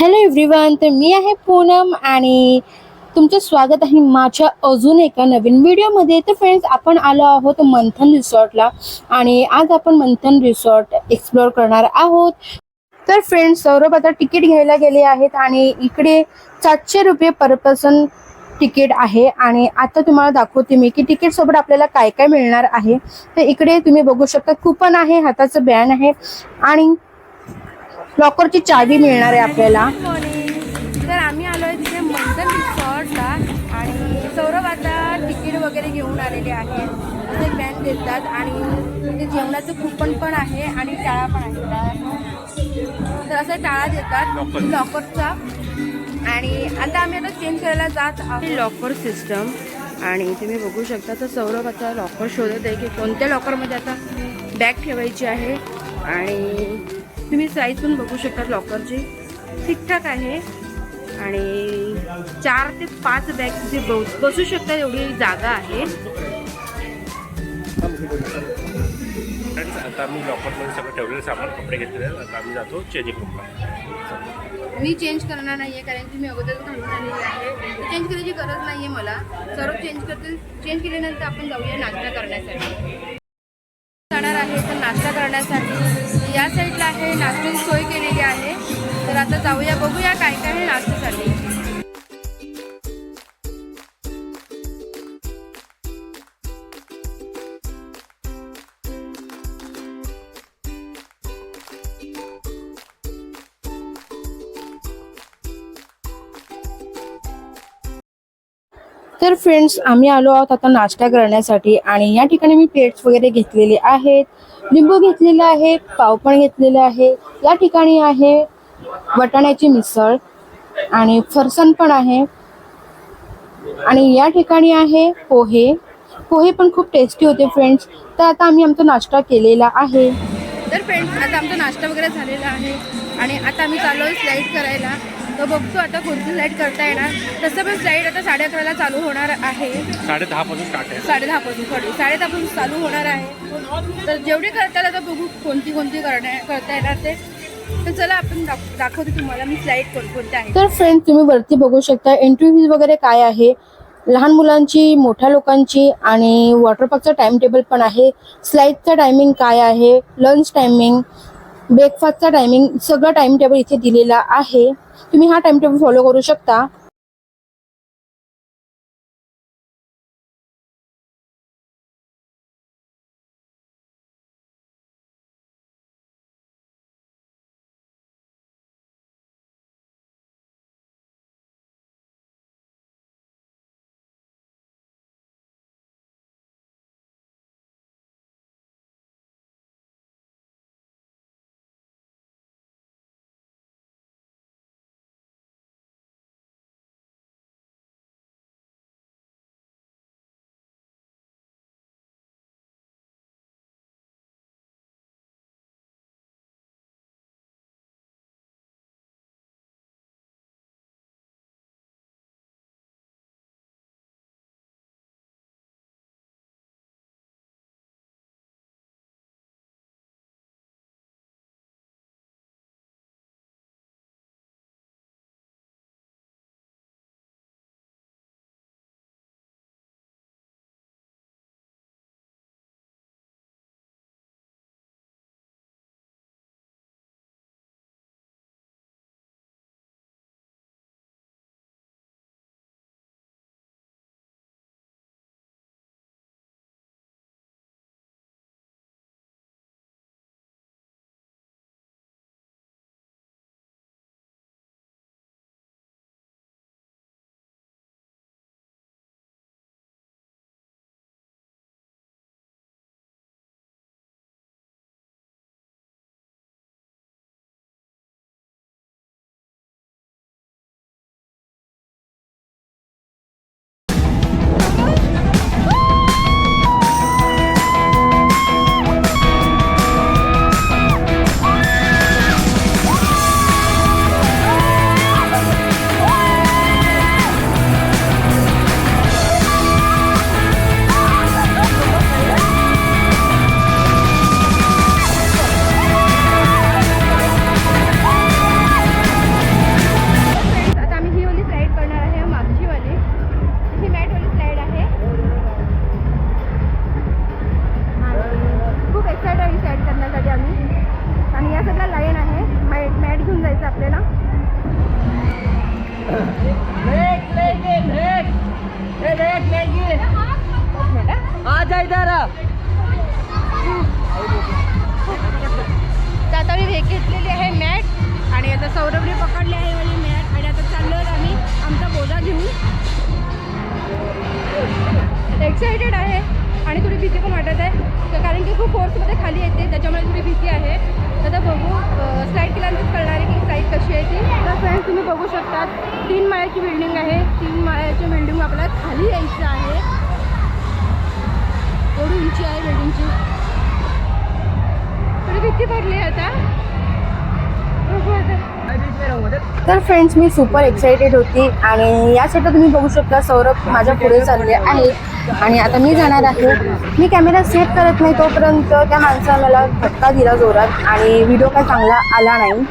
Hello everyone तर मी आहे पूनम आणि तुमचं स्वागत आहे माझ्या अजून एका नवीन व्हिडिओमध्ये. तर फ्रेंड्स आपण आलो आहोत मंथन रिसॉर्टला आणि आज आपण मंथन रिसॉर्ट एक्सप्लोअर करणार आहोत. तर फ्रेंड्स सौरभ आता तिकीट घ्यायला गेले आहेत आणि इकडे सातशे रुपये पर पर्सन तिकीट आहे. आणि आता तुम्हाला दाखवते मी की तिकीट सोबत आपल्याला काय काय मिळणार आहे. तर इकडे तुम्ही बघू शकता कुपन आहे हाताचं बॅन आहे आणि लॉकरची चावी मिळणार आहे आपल्याला. तर आम्ही आलो आहे तिथे मंथन रिसॉर्टला आणि सौरभ आता तिकीट वगैरे घेऊन आलेले आहेत. ते बॅन देतात आणि ते जेवणाचं कुपन पण आहे आणि टाळा पण आहे. तर असं टाळा देतात लॉकरचा. आणि आता आम्ही आता चेंज करायला जात आहोत. लॉकर सिस्टम आणि तुम्ही बघू शकता तर सौरभ आता लॉकर शोधत आहे की कोणत्या लॉकरमध्ये आता बॅग ठेवायची आहे. आणि तुम्ही साईज पण बघू शकता लॉकरची ठीकठाक आहे. आणि चार ते पाच बॅग जे बस बसू शकतात एवढी जागा आहे. आता लॉकरमध्ये सगळं ठेवलेलं सामान कपडे घेतलेले आहेत. आता आम्ही जातो चेंजिंग रूमला मी चेंज करणार नाही आहे कारण की मी अगोदर घालून आलेली आहे. चेंज करायची गरज नाही आहे मला. सर्व चेंज करतील चेंज केल्यानंतर आपण जाऊया नाश्ता करण्यासाठी. जाणार आहे तर नाश्ता करण्यासाठी. या साईडला आहे नाश्त्याची सोय केलेली आहे. तर आता जाऊया बघूया काय काय आहे. नाश्त्यासाठी तर फ्रेंड्स आम्ही आलो आहोत आता नाश्ता करण्यासाठी आणि या ठिकाणी मी प्लेट्स वगैरे घेतलेले आहेत लिंबू घेतलेलं आहे पाव पण घेतलेलं आहे. या ठिकाणी आहे वटाण्याची मिसळ आणि फरसाण पण आहे. आणि या ठिकाणी आहे पोहे. पोहे पण खूप टेस्टी होते फ्रेंड्स तर आता आम्ही आमचा नाश्ता केलेला आहे. तर फ्रेंड्स आता आमचा नाश्ता वगैरे झालेला आहे. आणि आता आम्ही चाललो आहे स्लाईड करायला. तर बघतो आता कोणती स्लाईड करता येणार. तसं पण स्लाईड आता साडे अकराला चालू होणार आहे. साडे दहापासून स्टार्ट आहे. साडे दहापासून सॉरी साडे दहापासून चालू होणार आहे. तर जेवढी करता येईल आता बघू कोणती कोणती करण्या करता येणार ते. तर चला आपण दाखवते तुम्हाला मी कोणकोणत्या तर फ्रेंड तुम्ही वरती बघू शकता एंट्री फीज वगैरे काय आहे. लहान मुलांची मोठ्या लोकांची आणि वॉटर पार्कचं टाइम टेबल पण आहे. स्लाईडचं टायमिंग काय आहे? लंच टायमिंग ब्रेकफास्टचा टायमिंग सगळं टाइम टेबल इथे दिलेला आहे. तुम्ही हा टाइम टेबल फॉलो करू शकता. खूप फोर्समध्ये खाली येते त्याच्यामुळे थोडी भीती आहे. तर आता बघू स्लाईड केल्यानंतर कळणार आहे की स्लाईड कशी आहे ती. तर फ्रेंड्स तुम्ही बघू शकता तीन माळ्याची बिल्डिंग आहे. तीन माळ्याची बिल्डिंग आपल्याला खाली यायचं आहे. एवढी उंची आहे बिल्डिंगची थोडी भीती भरली आता. बघू आता. तर फ्रेंड्स मी सुपर एक्साइटेड होती आणि या तुम्ही बघू शकता सौरभ माझ्या पुढे चालले आहे. आणि आता मी जाणार आहे. मी कॅमेरा सेट करत नाही तोपर्यंत त्या माणसाला मला धक्का दिला जोरात आणि व्हिडिओ काय चांगला आला नाही.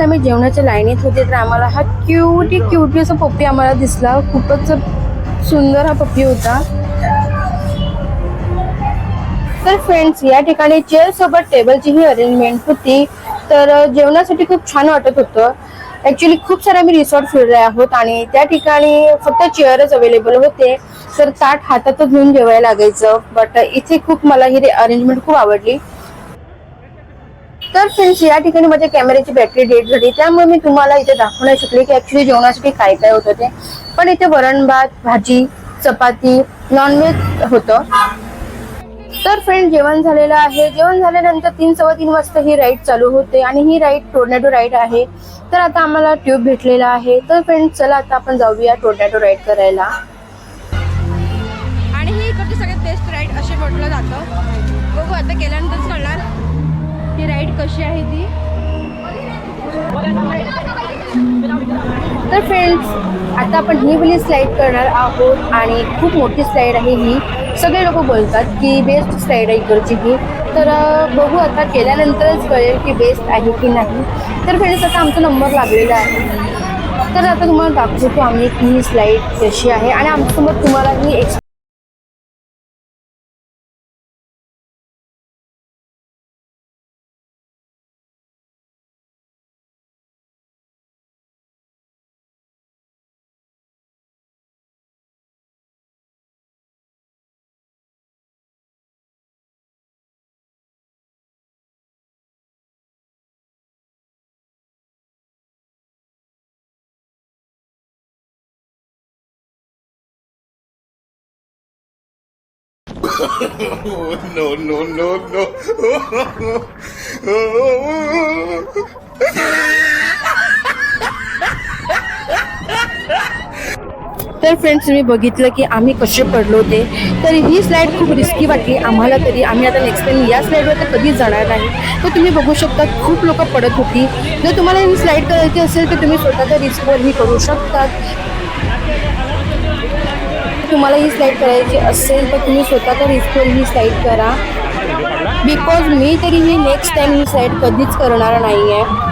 आपलं आम्ही जेवणाच्या लाईनीत होते तर आम्हाला हा क्यूटी क्यूटी असा पप्पी आम्हाला दिसला. खूपच सुंदर हा पप्पी होता. तर फ्रेंड्स या ठिकाणी चेअर सोबत टेबलची ही अरेंजमेंट होती. तर जेवणासाठी खूप छान वाटत होतं. ऍक्च्युली खूप सारे आम्ही रिसॉर्ट फिरले आहोत आणि त्या ठिकाणी फक्त चेअरच अवेलेबल होते. तर ताट हातातच घेऊन जेवायला लागायचं. बट इथे खूप मला ही अरेंजमेंट खूप आवडली. तर फ्रेंड्स या ठिकाणी माझ्या कॅमेऱ्याची बॅटरी डेट झाली. त्यामुळे मी तुम्हाला इथे दाखवू नाही शकले की ऍक्च्युली जेवणासाठी काय काय होतं ते. पण इथे वरण भात भाजी चपाती नॉनव्हेज होतं. तर फ्रेंड जेवण झालेलं आहे. जेवण झाल्यानंतर तीन सव्वा तीन वाजता ही राईड चालू होते आणि ही राईड टोर्नॅटो राईड आहे. तर आता आम्हाला ट्यूब भेटलेला आहे. तर फ्रेंड चला आता आपण जाऊया टोर्नॅटो राईड करायला. आणि ही इकडची सगळ्यात बेस्ट राईड असे म्हटलं जातं. बघू आता केल्यानंतर कळणार. ही राईड कशी आहे ती? तर फ्रेंड्स आता आपण ही वाली स्लाईड करणार आहोत आणि खूप मोठी स्लाईड आहे ही. सगळे लोक बोलतात की बेस्ट स्लाईड आहे इकडची ही. तर बघू आता केल्यानंतरच कळेल की बेस्ट आहे की नाही. तर फ्रेंड्स आता आमचा नंबर लागलेला आहे. तर आता तुम्हाला दाखवतो आम्ही की ही स्लाईड कशी आहे आणि आमच्यासमोर तुम्हाला ही X no, no, no, no. तर फ्रेंड्स तुम्ही बघितलं की आम्ही कसे पडलो ते तर ही स्लाईड खूप रिस्की वाटली. आम्हाला तरी आम्ही आता नेक्स्ट टाइम या स्लाईडवर तर कधीच जाणार नाही. तर तुम्ही बघू शकता खूप लोक पडत होती. जर तुम्हाला ही स्लाईड करायची असेल तर तुम्ही स्वतःच्या रिस्कवर ही करू शकतात. तुम्हाला ही स्लाईड करायची असेल तर तुम्ही स्वतःच्या रिस्कवर ही स्लाईड करा. बिकॉज मी तरी ही नेक्स्ट टाइम ही स्लाईड कधीच करणार नाही आहे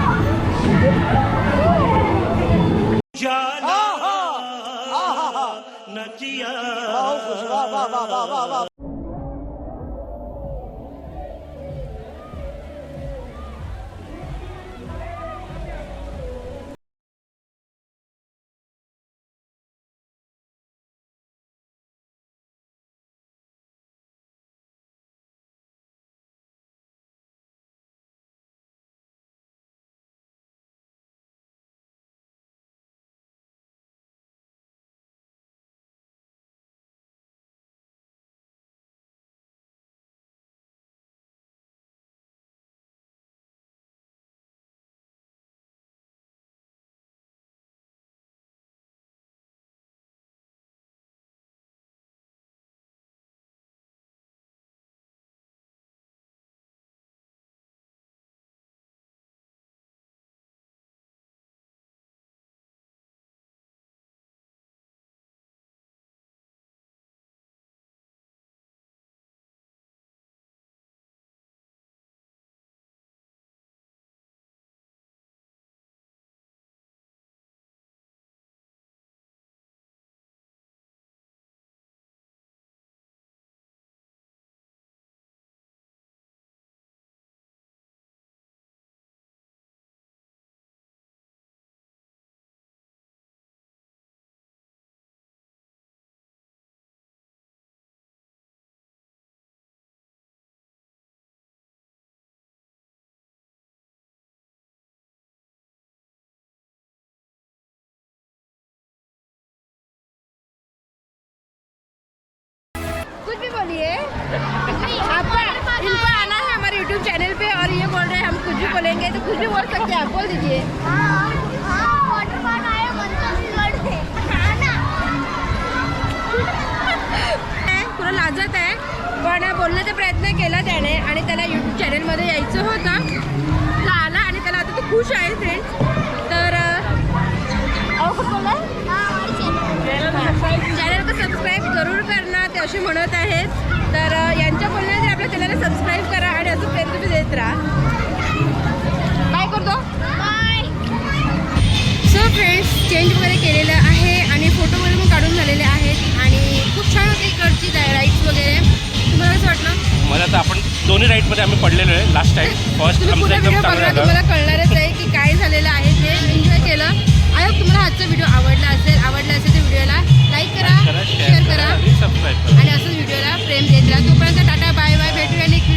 कुछ भी बोलिए आपको इनको आना है हमारे यूट्यूब चैनल पे और ये बोल रहे हैं हम कुछ भी बोलेंगे तो कुछ भी बोल सकते हैं आप बोल दीजिए। थोडं लाजत आहे पण बोलण्याचा प्रयत्न केला त्याने आणि त्याला यूट्यूब चॅनलमध्ये यायचं होतं. आला आणि त्याला आता तो खुश आहे फ्रेंड्स सबस्क्राईब जरूर करणं ते असे म्हणत आहेत. तर यांच्या बोलण्याने आपल्या चॅनलला सबस्क्राईब करा आणि असं प्रेम तुम्ही देत राहा. काय करतो. सो फ्रेंड्स चेंज वगैरे केलेलं आहे आणि फोटो वगैरे पण काढून झालेले आहेत आणि खूप छान होते इकडची राईड्स वगैरे. तुम्हाला कसं वाटलं? मला तर आपण दोन्ही राईडमध्ये आम्ही पडलेलो आहे लास्ट टाइम फर्स्ट तुम्हाला कळणारच आहे की काय झालेलं आहे ते एन्जॉय केलं. आय होप तुम्हाला आजचा व्हिडिओ आवडला असेल आवडला असेल तर व्हिडिओला लाईक करा शेअर करा आणि असंच व्हिडिओला प्रेम देत राहा. तोपर्यंत टाटा बाय बाय भेटूया नेक्स्ट